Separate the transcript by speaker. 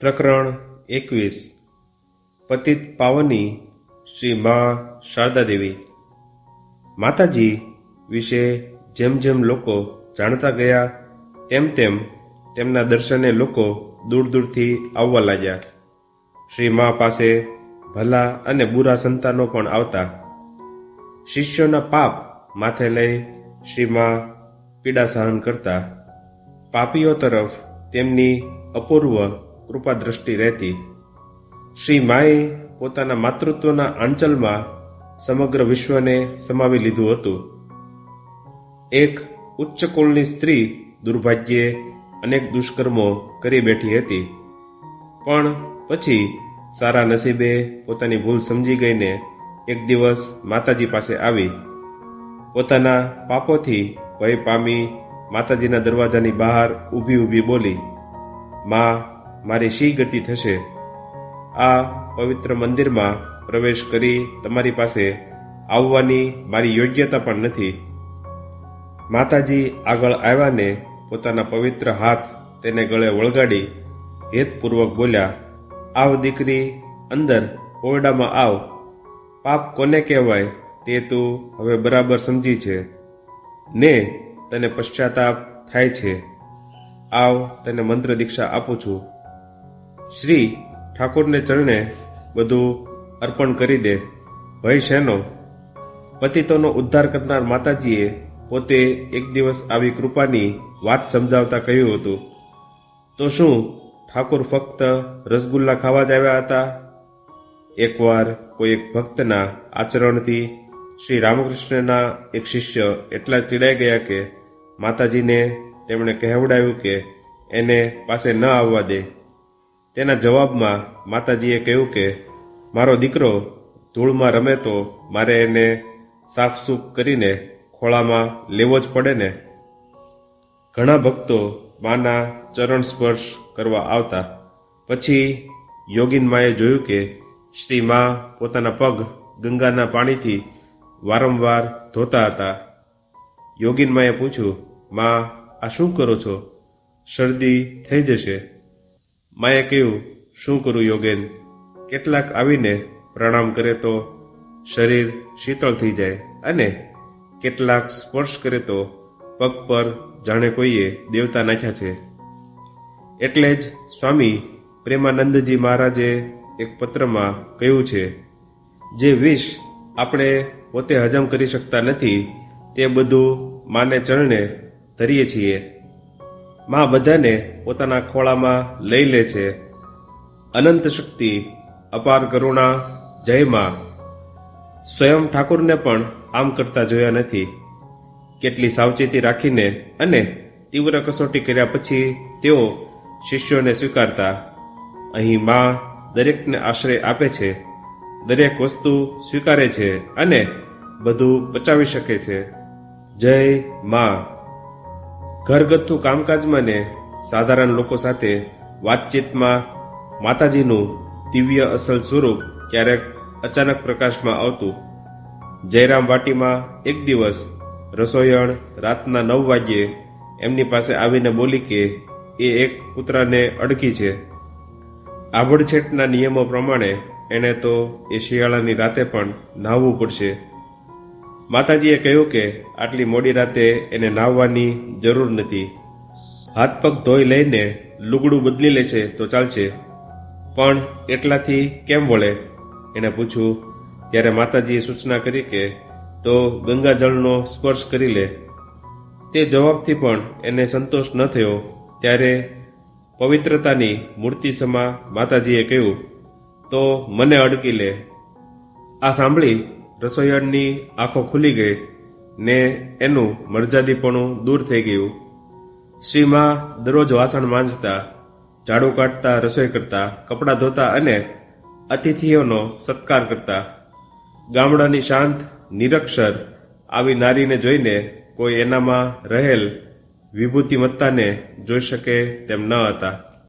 Speaker 1: પ્રકરણ એકવીસ. પતિત પાવની શ્રી મા શારદાદેવી. માતાજી વિશે જેમ જેમ લોકો જાણતા ગયા, તેમ તેમ તેમના દર્શને લોકો દૂર દૂરથી આવવા લાગ્યા. શ્રી મા પાસે ભલા અને બુરા સંતાનો પણ આવતા. શિષ્યોના પાપ માથે લઈ શ્રી મા પીડા સહન કરતા. પાપીઓ તરફ તેમની અપૂર્વ કૃપા દ્રષ્ટિ રહેતી. શ્રી માએ પોતાના માતૃત્વના આંચલમાં સમગ્ર વિશ્વને સમાવી લીધું હતું. એક ઉચ્ચ કુળની સ્ત્રી દુર્ભાગ્યે અનેક દુષ્કર્મો કરી બેઠી હતી. પણ પછી સારા નસીબે પોતાની ભૂલ સમજી ગઈને એક દિવસ માતાજી પાસે આવી. પોતાના પાપોથી ભય પામી માતાજીના દરવાજાની બહાર ઊભી ઊભી બોલી, માં મારી શી ગતિ થશે? આ પવિત્ર મંદિરમાં પ્રવેશ કરી તમારી પાસે આવવાની મારી યોગ્યતા પણ નથી. માતાજી આગળ આવ્યાને પોતાના પવિત્ર હાથ તેને ગળે વળગાડી, હેતપૂર્વક બોલ્યા, આવ દીકરી, અંદર ઓરડામાં આવ. પાપ કોને કહેવાય તે તું હવે બરાબર સમજી છે. ને તને પશ્ચાતાપ થાય છે. આવ, તને મંત્ર દીક્ષા આપું છું. શ્રી ઠાકોરને ચરણે બધું અર્પણ કરી દે. ભય શેનો? પતિતોનો ઉદ્ધાર કરનાર માતાજીએ પોતે એક દિવસ આવી કૃપાની વાત સમજાવતા કહ્યું હતું. તો શું ઠાકોર ફક્ત રસગુલ્લા ખાવા જ આવ્યા હતા? એકવાર કોઈ એક ભક્તના આચરણથી શ્રી રામકૃષ્ણના એક શિષ્ય એટલા ચીડાઈ ગયા કે માતાજીને તેમણે કહેવડાવ્યું કે એને પાસે ન આવવા દે. તેના જવાબમાં માતાજીએ કહ્યું કે, મારો દીકરો ધૂળમાં રમે તો મારે એને સાફસૂફ કરીને ખોળામાં લેવો જ પડે ને? ઘણા ભક્તો માના ચરણ સ્પર્શ કરવા આવતા. પછી યોગીન માએ જોયું કે, શ્રી મા પોતાના પગ ગંગાના પાણીથી વારંવાર ધોતા હતા. યોગીન માએ પૂછ્યું, મા, આ શું કરો છો? શરદી થઈ જશે. માએ કહ્યું, શું કરું યોગેન? કેટલાક આવીને પ્રણામ કરે તો શરીર શીતળ થઈ જાય અને કેટલાક સ્પર્શ કરે તો પગ પર જાણે કોઈએ દેવતા નાખ્યા છે. એટલે જ સ્વામી પ્રેમાનંદજી મહારાજે એક પત્રમાં કહ્યું છે, જે વિષ આપણે પોતે હજમ કરી શકતા નથી, તે બધું માને ચરણે ધરીએ છીએ. માં બધાને પોતાના ખોળામાં લઈ લે છે. અનંત શક્તિ, અપાર કરુણા, જય માં. સ્વયં ઠાકુરને પણ આમ કરતા જોયા નથી. કેટલી સાવચેતી રાખીને અને તીવ્ર કસોટી કર્યા પછી તેઓ શિષ્યોને સ્વીકારતા, અહીં માં દરેકને આશ્રય આપે છે, દરેક વસ્તુ સ્વીકારે છે અને બધું પચાવી શકે છે. જય માં. ઘરગથ્થુ કામકાજમાં ને સાધારણ લોકો સાથે વાતચીતમાં માતાજીનું દિવ્ય અસલ સ્વરૂપ ક્યારેક અચાનક પ્રકાશમાં આવતું. જયરામ વાટીમાં એક દિવસ રસોયણ રાતના નવ વાગ્યે એમની પાસે આવીને બોલી કે, એ એક કૂતરાને અડકી છે. આભડછેટના નિયમો પ્રમાણે એણે તો એ શિયાળાની રાતે પણ નાહવું પડશે. માતાજીએ કહ્યું કે આટલી મોડી રાતે એને નાહવાની જરૂર નથી. હાથ પગ ધોઈ લઈને લુગડું બદલી લે છે તો ચાલશે. પણ એટલાથી કેમ વળે? એણે પૂછ્યું. ત્યારે માતાજીએ સૂચના કરી કે તો ગંગાજળનો સ્પર્શ કરી લે. તે જવાબથી પણ એને સંતોષ ન થયો. ત્યારે પવિત્રતાની મૂર્તિ સમા માતાજીએ કહ્યું, તો મને અડકી લે. આ સાંભળી રસોઈયાળની આંખો ખુલી ગઈ ને એનું મરજાદીપણું દૂર થઈ ગયું. શ્રીમાં દરરોજ વાસણ માંજતા, ઝાડુ કાઢતા, રસોઈ કરતા, કપડાં ધોતા અને અતિથિઓનો સત્કાર કરતા. ગામડાની શાંત, નિરક્ષર આવી નારીને જોઈને કોઈ એનામાં રહેલ વિભૂતિમત્તાને જોઈ શકે તેમ ન હતા.